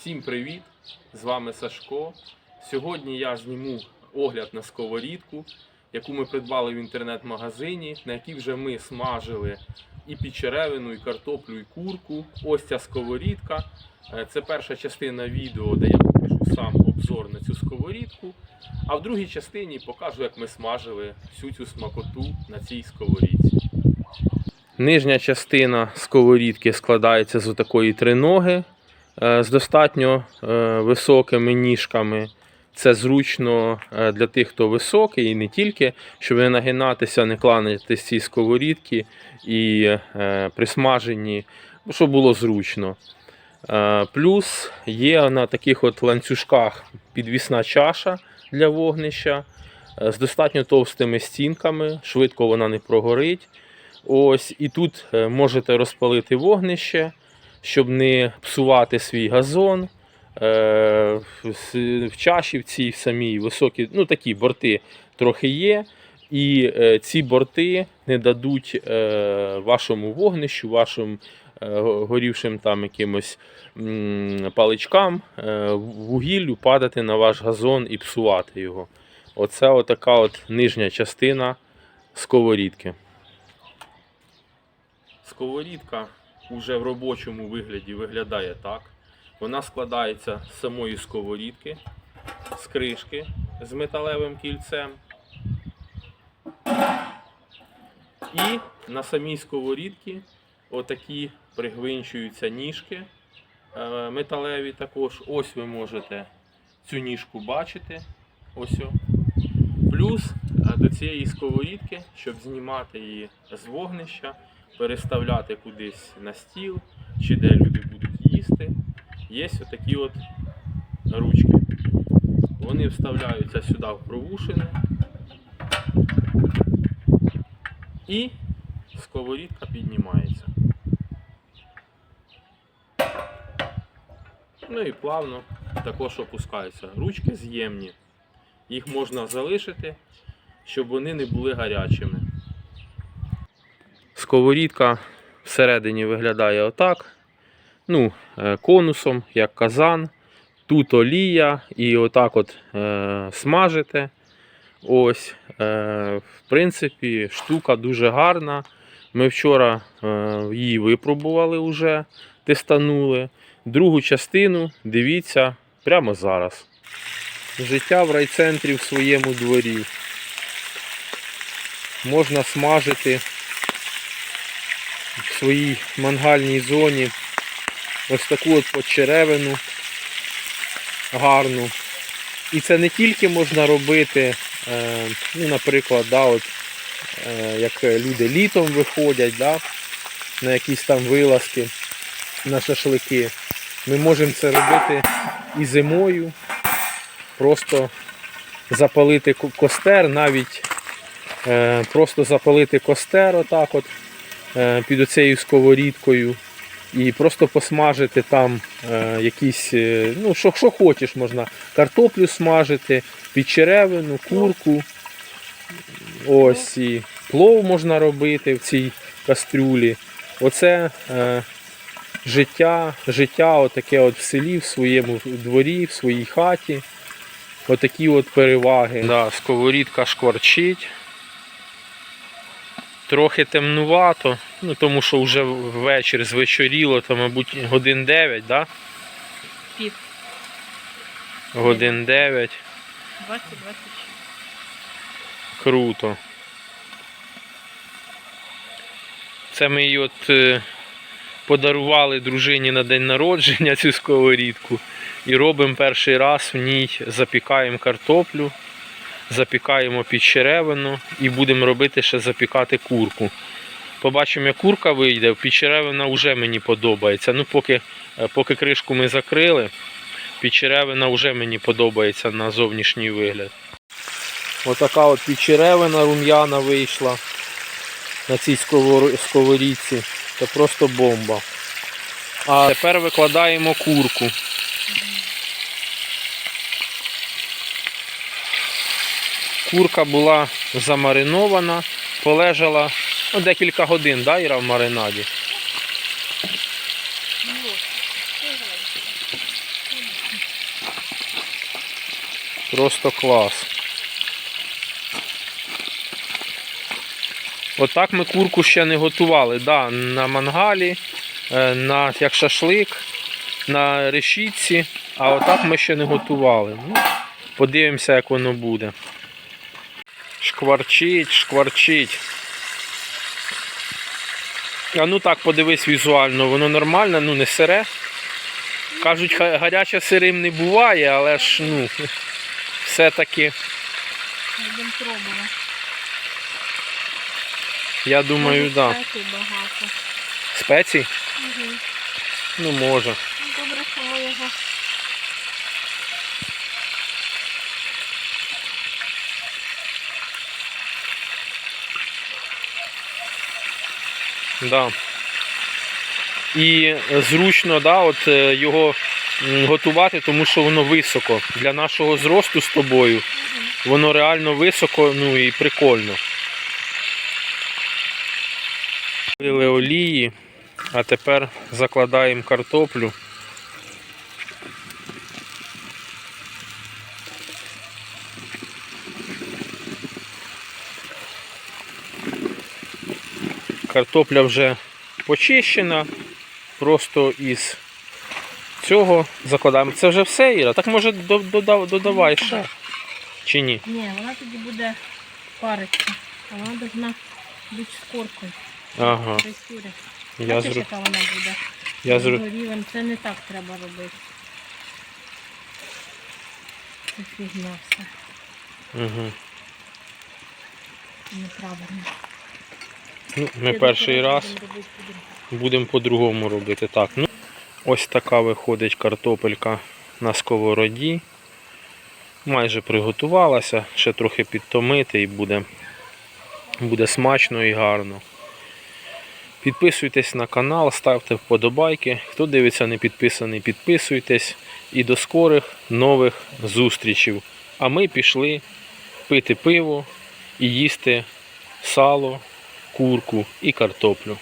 Всім привіт! З вами Сашко. Сьогодні я зніму огляд на сковорідку, яку ми придбали в інтернет-магазині, на якій вже ми смажили і печеревину, і картоплю, і курку. Ось ця сковорідка. Е, Це перша частина відео, де я покажу сам обзор на цю сковорідку. А в другій частині покажу, як ми смажили всю цю смакоту на цій сковорідці. Нижня частина сковорідки складається з такої триноги з достатньо е, високими ніжками. Це зручно е, для тих, хто високий, і не тільки, щоб не нагинатися, не кланятися ці сковорідки і е, при ну, щоб було зручно. Е, Плюс є на таких от ланцюжках підвісна чаша для вогнища е, з достатньо товстими стінками, швидко вона не прогорить. Ось, і тут е, можете розпалити вогнище, щоб не псувати свій газон. Е, в- чаші в цій самій високі, ну такі борти трохи є. І е, ці борти не дадуть е, вашому вогнищу, вашим горівшим там якимось паличкам, вугіллю падати на ваш газон і псувати його. Оце отака от нижня частина сковорідки. Сковорідка уже в робочому вигляді виглядає так. Вона складається з самої сковорідки, з кришки з металевим кільцем. І на самій сковорідці отакі пригвинчуються ніжки е, металеві також. Ось ви можете цю ніжку бачити. Ось. о. Плюс е, до цієї сковорідки, щоб знімати її з вогнища, переставляти кудись на стіл чи де люди будуть їсти, є отакі от ручки. Вони вставляються сюди в провушини. І сковорідка піднімається. Ну і плавно також опускаються. Ручки з'ємні. Їх можна залишити, щоб вони не були гарячими. Сковорідка всередині виглядає отак. Ну, е, конусом, як казан. Тут олія і отак от е, смажите. Ось, е, в принципі, штука дуже гарна. Ми вчора е, її випробували вже, тестанули. Другу частину дивіться прямо зараз. Життя в райцентрі в своєму дворі. Можна смажити в своїй мангальній зоні ось таку от почеревину гарну. І це не тільки можна робити, е, ну, наприклад, да, от, е, як люди літом виходять да, на якісь там вилазки, на шашлики. Ми можемо це робити і зимою, просто запалити костер, навіть е, просто запалити костер отак от, під оцею сковорідкою. І просто посмажити там е, якісь, е, ну, що, що хочеш, можна картоплю смажити, підчеревину, курку. Ось і плов можна робити в цій кастрюлі. Оце е, життя, життя отаке от в селі, в своєму дворі, в своїй хаті. Отакі от переваги. Да, сковорідка шкварчить. Трохи темнувато, ну тому що вже ввечері звечоріло, то, мабуть, годин 9, да? Пів. Годин 9. 20-26. Круто. Це ми її от е, подарували дружині на день народження цю сковорідку. І робимо перший раз в ній запікаємо картоплю, запікаємо підчеревину і будемо робити ще запікати курку. Побачимо, як курка вийде, підчеревина вже мені подобається. Ну, поки, е, поки кришку ми закрили, підчеревина вже мені подобається на зовнішній вигляд. Отака от підчеревина рум'яна вийшла на цій сковор- сковорідці. Це просто бомба. А тепер викладаємо курку. Курка була замаринована, полежала ну, декілька годин, да, Іра, в маринаді. Просто клас. Отак ми курку ще не готували. Да, на мангалі, е, на, як шашлик, на решітці, а отак ми ще не готували. Ну, подивимося, як воно буде. Шкварчить, шкварчить. А ну так, подивись візуально, воно нормально, ну не сире. Кажуть, гаряче сирим не буває, але ж ну, все-таки, Будемо пробувати. я думаю, так. Да. спецій багато. Спецій? Угу. Ну може. Добре, що ми його Да. І зручно да, от, е, його готувати, тому що воно високо. Для нашого зросту з тобою воно реально високо, ну і прикольно. Вили олії, а тепер закладаємо картоплю. Картопля вже почищена. Просто із цього закладаємо. Це вже все, Іра? Так може додав- додавай ще. Чи ні? Ні, вона тоді буде паритися. А вона повинна бути з коркою. Ага. Я, Бачиш, зру... яка вона буде? я зру... Це не так треба робити. Це фігня все. Угу. Неправильно. Ну, ми перший раз будемо по-другому робити. Так, ну, ось така виходить картопелька на сковороді. Майже приготувалася, ще трохи підтомити і буде, буде смачно і гарно. Підписуйтесь на канал, ставте вподобайки. Хто дивиться не підписаний, підписуйтесь. І до скорих нових зустрічей. А ми пішли пити пиво і їсти сало, курку і картоплю.